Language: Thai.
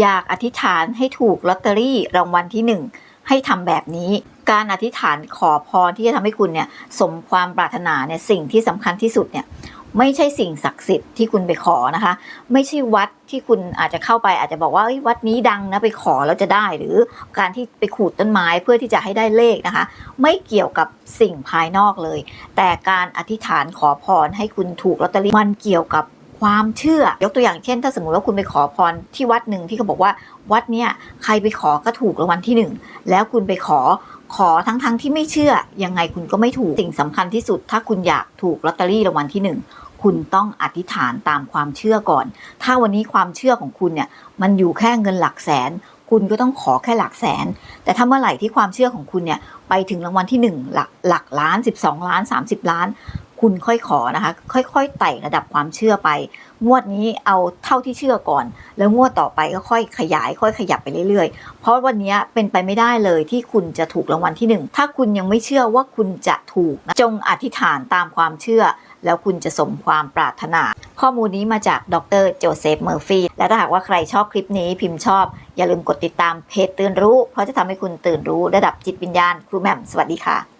อยากอธิษฐานให้ถูกลอตเตอรี่รางวัลที่หนึ่งให้ทำแบบนี้ การอธิษฐานขอพรที่จะทำให้คุณเนี่ยสมความปรารถนาเนี่ยสิ่งที่สำคัญที่สุดเนี่ยไม่ใช่สิ่งศักดิ์สิทธิ์ที่คุณไปขอนะคะ ไม่ใช่วัดที่คุณอาจจะเข้าไปอาจจะบอกว่าวัดนี้ดังนะไปขอแล้วจะได้ หรือการที่ไปขูดต้นไม้เพื่อที่จะให้ได้เลขนะคะ ไม่เกี่ยวกับสิ่งภายนอกเลย แต่การอธิษฐานขอพรให้คุณถูกลอตเตอรี่มันเกี่ยวกับ ความเชื่อ ยกตัวอย่างเช่น ถ้าสมมติว่าคุณไปขอพรที่วัดหนึ่งที่เขาบอกว่าวัดเนี้ยใครไปขอก็ถูกรางวัลที่หนึ่งแล้วคุณไปขอขอทั้งๆทที่ไม่เชื่อ ยังไงคุณก็ไม่ถูก สิ่งสำคัญที่สุด ถ้าคุณอยากถูกลอตเตอรี่รางวัลที่หนึ่งคุณต้องอธิษฐานตามความเชื่อก่อน ถ้าวันนี้ความเชื่อของคุณเนี่ยมันอยู่แค่เงินหลักแสน คุณก็ต้องขอแค่หลักแสน แต่ถ้าเมื่อไหร่ที่ความเชื่อของคุณเนี่ยไปถึงรางวัลที่ 1 หลักหลักล้าน 12 ล้าน 30 ล้าน คุณค่อยขอนะคะ ค่อยๆไต่ระดับความเชื่อไป งวดนี้เอาเท่าที่เชื่อก่อน แล้วงวดต่อไปก็ค่อยขยาย ค่อยขยับไปเรื่อยๆ เพราะวันนี้เป็นไปไม่ได้เลยที่คุณจะถูกรางวัลที่ 1 ถ้าคุณยังไม่เชื่อว่าคุณจะถูกนะจงอธิษฐานตามความเชื่อ แล้วคุณจะสมความปรารถนา ข้อมูลนี้มาจากดรโจเซฟเมอร์ฟีและถ้าหากว่าใครชอบคลิปนี้พิมพ์ชอบ อย่าลืมกดติดตามเพจตื่นรู้ เพราะจะทำให้คุณตื่นรู้ระดับจิตวิญญาณครูแหม่มสวัสดีค่ะ